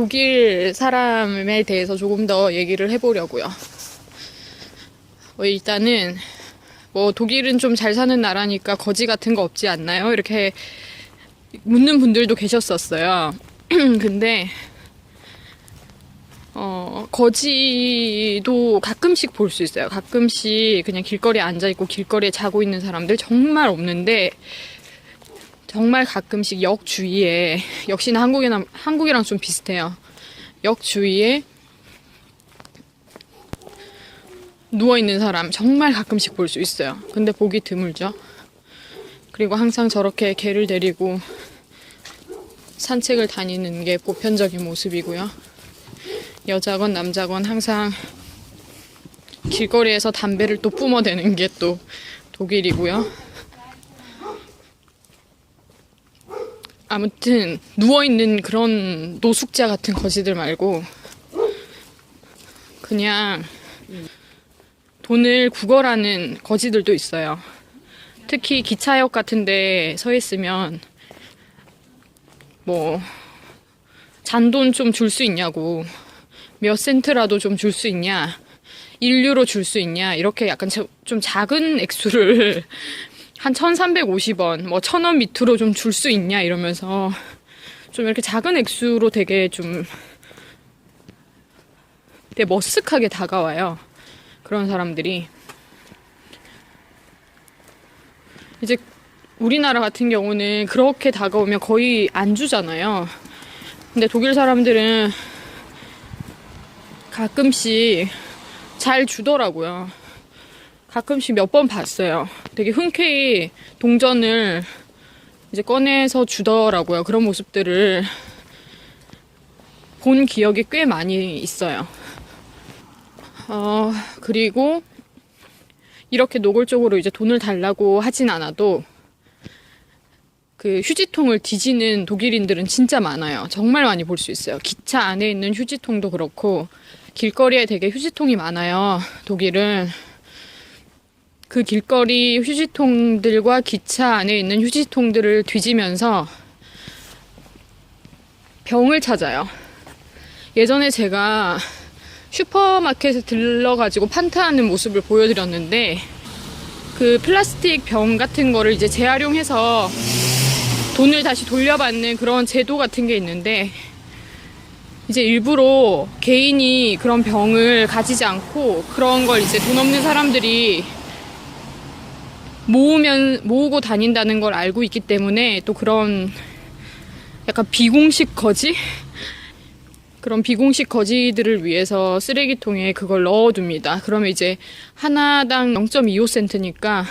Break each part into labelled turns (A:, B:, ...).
A: 독일 사람에 대해서 조금 더 얘기를 해보려고요. 어, 일단은 뭐 독일은 좀 잘 사는 나라니까 거지 같은 거 없지 않나요? 이렇게 묻는 분들도 계셨었어요. 근데 어, 거지도 가끔씩 볼 수 있어요. 가끔씩 그냥 길거리에 앉아있고 길거리에 자고 있는 사람들 정말 없는데, 정말 가끔씩 역 주위에, 역시나 한국이랑, 한국이랑 좀 비슷해요. 역 주위에 누워 있는 사람 정말 가끔씩 볼 수 있어요. 근데 보기 드물죠. 그리고 항상 저렇게 개를 데리고 산책을 다니는 게 보편적인 모습이고요. 여자건 남자건 항상 길거리에서 담배를 또 뿜어대는 게 또 독일이고요. 아무튼 누워있는 그런 노숙자 같은 거지들 말고 그냥 돈을 구걸하는 거지들도 있어요. 특히 기차역 같은 데 서 있으면 뭐 잔돈 좀 줄 수 있냐고 몇 센트라도 좀 줄 수 있냐? 1유로 줄 수 있냐? 이렇게 약간 자- 좀 작은 액수를 한 1350원, 뭐 1000원 밑으로 좀 줄 수 있냐? 이러면서 좀 이렇게 작은 액수로 되게 좀 되게 머쓱하게 다가와요. 그런 사람들이. 이제 우리나라 같은 경우는 그렇게 다가오면 거의 안 주잖아요. 근데 독일 사람들은 가끔씩 잘 주더라고요. 가끔씩 몇 번 봤어요. 되게 흔쾌히 동전을 이제 꺼내서 주더라고요. 그런 모습들을 본 기억이 꽤 많이 있어요. 어, 그리고 이렇게 노골적으로 이제 돈을 달라고 하진 않아도 그 휴지통을 뒤지는 독일인들은 진짜 많아요. 정말 많이 볼 수 있어요. 기차 안에 있는 휴지통도 그렇고 길거리에 되게 휴지통이 많아요. 독일은 그 길거리 휴지통들과 기차 안에 있는 휴지통들을 뒤지면서 병을 찾아요. 예전에 제가 슈퍼마켓에 들러가지고 판타하는 모습을 보여드렸는데 그 플라스틱 병 같은 거를 이제 재활용해서 돈을 다시 돌려받는 그런 제도 같은 게 있는데 이제 일부러 개인이 그런 병을 가지지 않고 그런 걸 이제 돈 없는 사람들이 모으면 모으고 다닌다는 걸 알고 있기 때문에 또 그런 약간 비공식 거지 그런 비공식 거지들을 위해서 쓰레기통에 그걸 넣어둡니다. 그러면 이제 하나당 0.25센트니까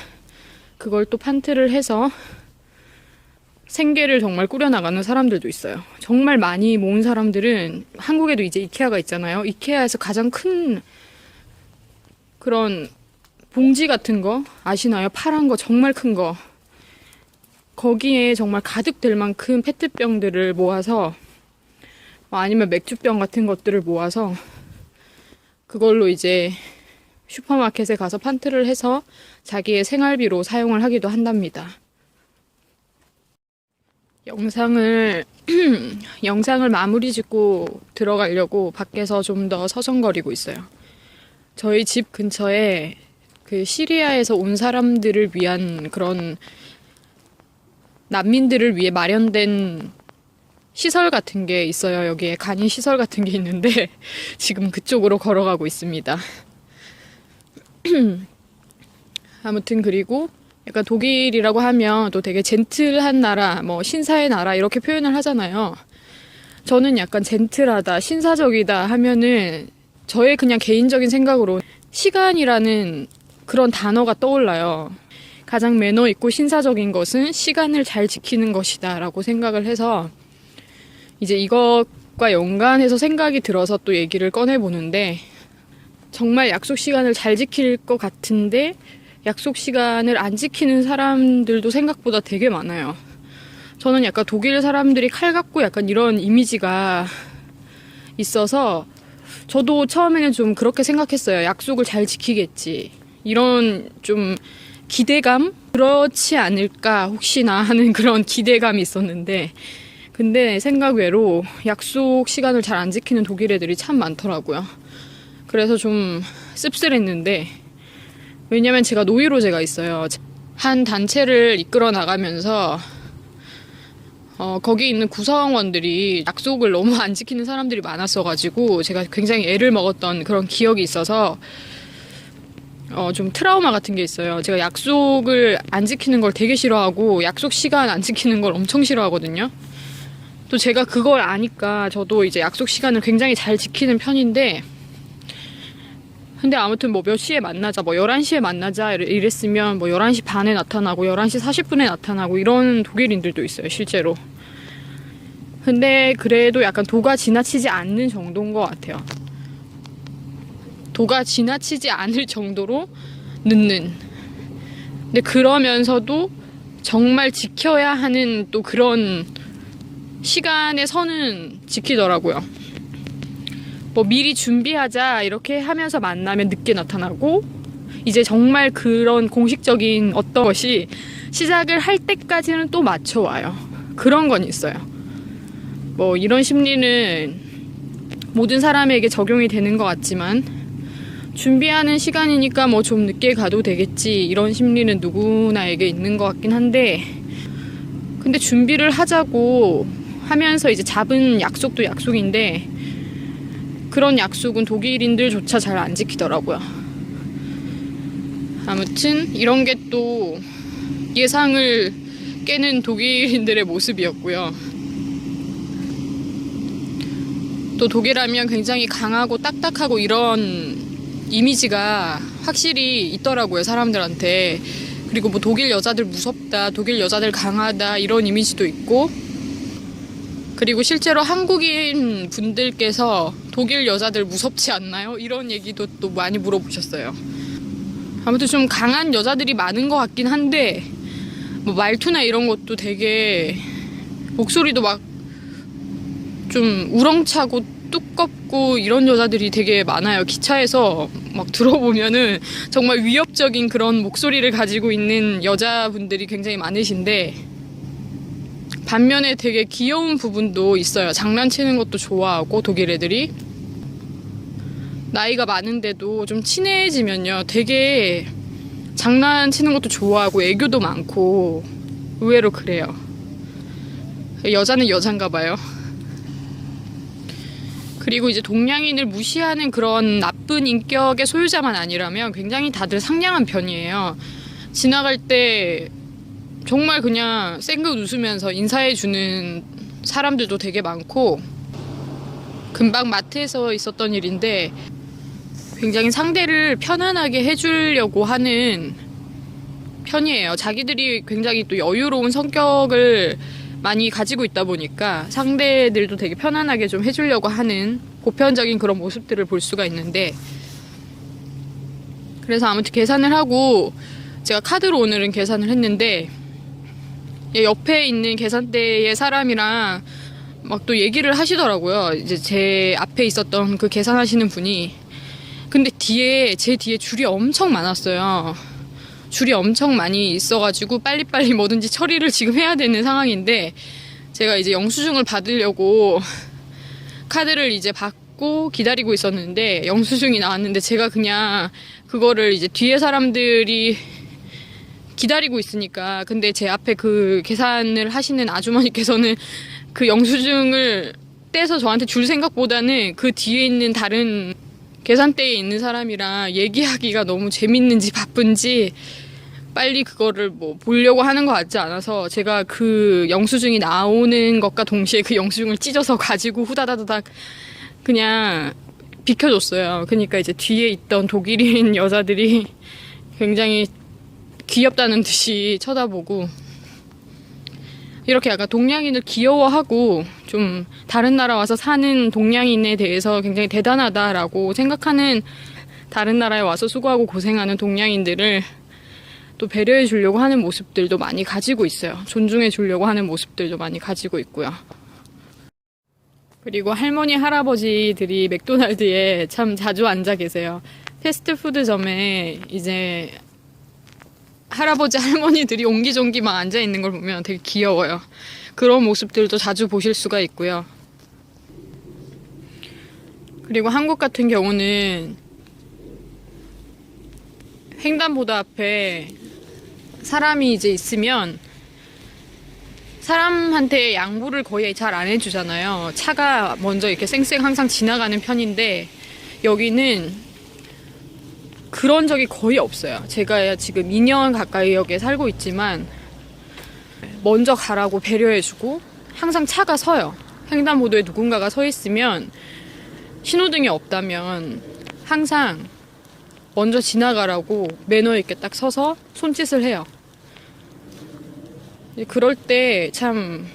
A: 그걸 또 판트를 해서 생계를 정말 꾸려나가는 사람들도 있어요. 정말 많이 모은 사람들은 한국에도 이제 이케아가 있잖아요. 이케아에서 가장 큰 그런 봉지 같은 거 아시나요? 파란 거 정말 큰 거. 거기에 정말 가득 될 만큼 페트병들을 모아서 뭐 아니면 맥주병 같은 것들을 모아서 그걸로 이제 슈퍼마켓에 가서 판트를 해서 자기의 생활비로 사용을 하기도 한답니다. 영상을 영상을 마무리 짓고 들어가려고 밖에서 좀 더 서성거리고 있어요. 저희 집 근처에 그 시리아에서 온 사람들을 위한 그런 난민들을 위해 마련된 시설 같은 게 있어요. 여기에 간이 시설 같은 게 있는데 지금 그쪽으로 걸어가고 있습니다. 아무튼 그리고 약간 독일이라고 하면 또 되게 젠틀한 나라, 뭐 신사의 나라 이렇게 표현을 하잖아요. 저는 약간 젠틀하다, 신사적이다 하면은 저의 그냥 개인적인 생각으로 시간이라는 그런 단어가 떠올라요. 가장 매너 있고 신사적인 것은 시간을 잘 지키는 것이다 라고 생각을 해서 이제 이것과 연관해서 생각이 들어서 또 얘기를 꺼내보는데 정말 약속 시간을 잘 지킬 것 같은데 약속 시간을 안 지키는 사람들도 생각보다 되게 많아요. 저는 약간 독일 사람들이 칼 같고 약간 이런 이미지가 있어서 저도 처음에는 좀 그렇게 생각했어요. 약속을 잘 지키겠지. 이런 좀 기대감? 그렇지 않을까 혹시나 하는 그런 기대감이 있었는데 근데 생각 외로 약속 시간을 잘 안 지키는 독일 애들이 참 많더라고요. 그래서 좀 씁쓸했는데 왜냐면 제가 노이로제가 있어요. 한 단체를 이끌어 나가면서 어, 거기 있는 구성원들이 약속을 너무 안 지키는 사람들이 많았어가지고 제가 굉장히 애를 먹었던 그런 기억이 있어서 어, 좀 트라우마 같은 게 있어요. 제가 약속을 안 지키는 걸 되게 싫어하고 약속 시간 안 지키는 걸 엄청 싫어하거든요. 또 제가 그걸 아니까 저도 이제 약속 시간을 굉장히 잘 지키는 편인데 근데 아무튼 뭐 몇 시에 만나자, 뭐 11시에 만나자 이랬으면 뭐 11시 반에 나타나고 11시 40분에 나타나고 이런 독일인들도 있어요, 실제로. 근데 그래도 약간 도가 지나치지 않는 정도인 것 같아요. 도가 지나치지 않을 정도로 늦는. 근데 그러면서도 정말 지켜야 하는 또 그런 시간의 선은 지키더라고요. 뭐 미리 준비하자 이렇게 하면서 만나면 늦게 나타나고 이제 정말 그런 공식적인 어떤 것이 시작을 할 때까지는 또 맞춰와요. 그런 건 있어요. 뭐 이런 심리는 모든 사람에게 적용이 되는 것 같지만 준비하는 시간이니까 뭐 좀 늦게 가도 되겠지 이런 심리는 누구나에게 있는 것 같긴 한데 근데 준비를 하자고 하면서 이제 잡은 약속도 약속인데 그런 약속은 독일인들조차 잘 안 지키더라고요. 아무튼 이런 게 또 예상을 깨는 독일인들의 모습이었고요. 또 독일하면 굉장히 강하고 딱딱하고 이런 이미지가 확실히 있더라고요, 사람들한테. 그리고 뭐 독일 여자들 무섭다, 독일 여자들 강하다, 이런 이미지도 있고. 그리고 실제로 한국인 분들께서 독일 여자들 무섭지 않나요? 이런 얘기도 또 많이 물어보셨어요. 아무튼 좀 강한 여자들이 많은 것 같긴 한데, 뭐 말투나 이런 것도 되게, 목소리도 막 좀 우렁차고 두껍 고 이런 여자들이 되게 많아요. 기차에서 막 들어보면은 정말 위협적인 그런 목소리를 가지고 있는 여자분들이 굉장히 많으신데, 반면에 되게 귀여운 부분도 있어요. 장난치는 것도 좋아하고 독일 애들이 나이가 많은데도 좀 친해지면요, 되게 장난치는 것도 좋아하고 애교도 많고 의외로 그래요. 여자는 여잔가 봐요. 그리고 이제 동양인을 무시하는 그런 나쁜 인격의 소유자만 아니라면 굉장히 다들 상냥한 편이에요. 지나갈 때 정말 그냥 쌩긋 웃으면서 인사해주는 사람들도 되게 많고 금방 마트에서 있었던 일인데 굉장히 상대를 편안하게 해주려고 하는 편이에요. 자기들이 굉장히 또 여유로운 성격을 많이 가지고 있다 보니까 상대들도 되게 편안하게 좀 해주려고 하는 보편적인 그런 모습들을 볼 수가 있는데 그래서 아무튼 계산을 하고 제가 카드로 오늘은 계산을 했는데 얘 옆에 있는 계산대의 사람이랑 막 또 얘기를 하시더라고요. 이제 제 앞에 있었던 그 계산하시는 분이 근데 뒤에 제 뒤에 줄이 엄청 많았어요. 줄이 엄청 많이 있어가지고 빨리빨리 뭐든지 처리를 지금 해야 되는 상황인데 제가 이제 영수증을 받으려고 카드를 이제 받고 기다리고 있었는데 영수증이 나왔는데 제가 그냥 그거를 이제 뒤에 사람들이 기다리고 있으니까 근데 제 앞에 그 계산을 하시는 아주머니께서는 그 영수증을 떼서 저한테 줄 생각보다는 그 뒤에 있는 다른 계산대에 있는 사람이랑 얘기하기가 너무 재밌는지 바쁜지 빨리 그거를 뭐 보려고 하는 것 같지 않아서 제가 그 영수증이 나오는 것과 동시에 그 영수증을 찢어서 가지고 후다다다닥 그냥 비켜줬어요. 그러니까 이제 뒤에 있던 독일인 여자들이 굉장히 귀엽다는 듯이 쳐다보고 이렇게 약간 동양인을 귀여워하고 좀 다른 나라 와서 사는 동양인에 대해서 굉장히 대단하다라고 생각하는 다른 나라에 와서 수고하고 고생하는 동양인들을 또 배려해 주려고 하는 모습들도 많이 가지고 있어요. 존중해 주려고 하는 모습들도 많이 가지고 있고요. 그리고 할머니, 할아버지들이 맥도날드에 참 자주 앉아 계세요. 패스트푸드점에 이제 할아버지 할머니들이 옹기종기 막 앉아 있는 걸 보면 되게 귀여워요. 그런 모습들도 자주 보실 수가 있고요. 그리고 한국 같은 경우는 횡단보도 앞에 사람이 이제 있으면 사람한테 양보를 거의 잘 안 해주잖아요. 차가 먼저 이렇게 쌩쌩 항상 지나가는 편인데 여기는 그런 적이 거의 없어요. 제가 지금 2년 가까이 여기에 살고 있지만 먼저 가라고 배려해주고 항상 차가 서요. 횡단보도에 누군가가 서 있으면 신호등이 없다면 항상 먼저 지나가라고 매너 있게 딱 서서 손짓을 해요. 그럴 때 참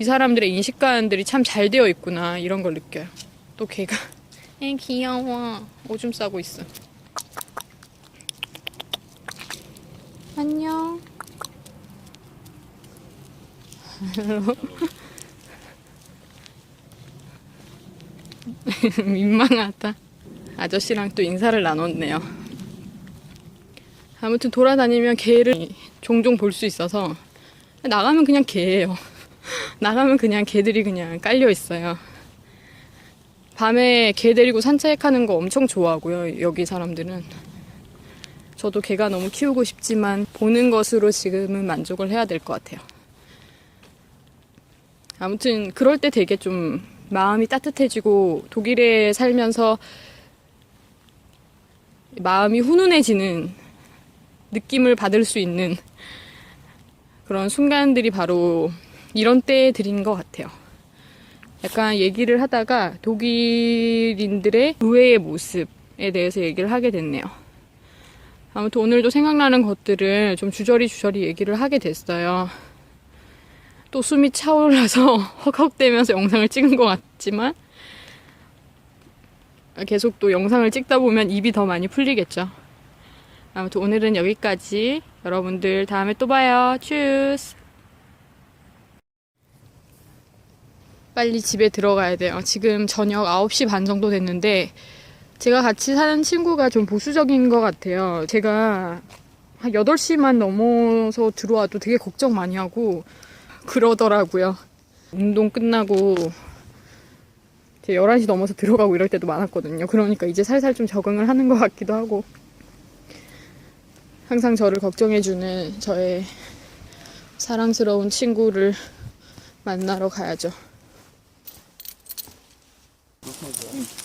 A: 이 사람들의 인식관들이 참 잘 되어 있구나 이런 걸 느껴요. 또 걔가 애 귀여워 오줌 싸고 있어. 안녕. 민망하다. 아저씨랑 또 인사를 나눴네요. 아무튼 돌아다니면 개를 종종 볼 수 있어서 나가면 그냥 개예요. 나가면 그냥 개들이 그냥 깔려 있어요. 밤에 개 데리고 산책하는 거 엄청 좋아하고요. 여기 사람들은. 저도 개가 너무 키우고 싶지만 보는 것으로 지금은 만족을 해야 될 것 같아요. 아무튼 그럴 때 되게 좀 마음이 따뜻해지고 독일에 살면서 마음이 훈훈해지는 느낌을 받을 수 있는 그런 순간들이 바로 이런 때들인 것 같아요. 약간 얘기를 하다가 독일인들의 의외의 모습에 대해서 얘기를 하게 됐네요. 아무튼 오늘도 생각나는 것들을 좀 주저리 주저리 얘기를 하게 됐어요. 또 숨이 차올라서 헉헉대면서 영상을 찍은 것 같지만 계속 또 영상을 찍다 보면 입이 더 많이 풀리겠죠. 아무튼 오늘은 여기까지. 여러분들 다음에 또 봐요. 추스. 빨리 집에 들어가야 돼요. 지금 저녁 9시 반 정도 됐는데 제가 같이 사는 친구가 좀 보수적인 것 같아요. 제가 한 8시만 넘어서 들어와도 되게 걱정 많이 하고 그러더라고요. 운동 끝나고 이제 11시 넘어서 들어가고 이럴 때도 많았거든요. 그러니까 이제 살살 좀 적응을 하는 것 같기도 하고 항상 저를 걱정해주는 저의 사랑스러운 친구를 만나러 가야죠. 嗯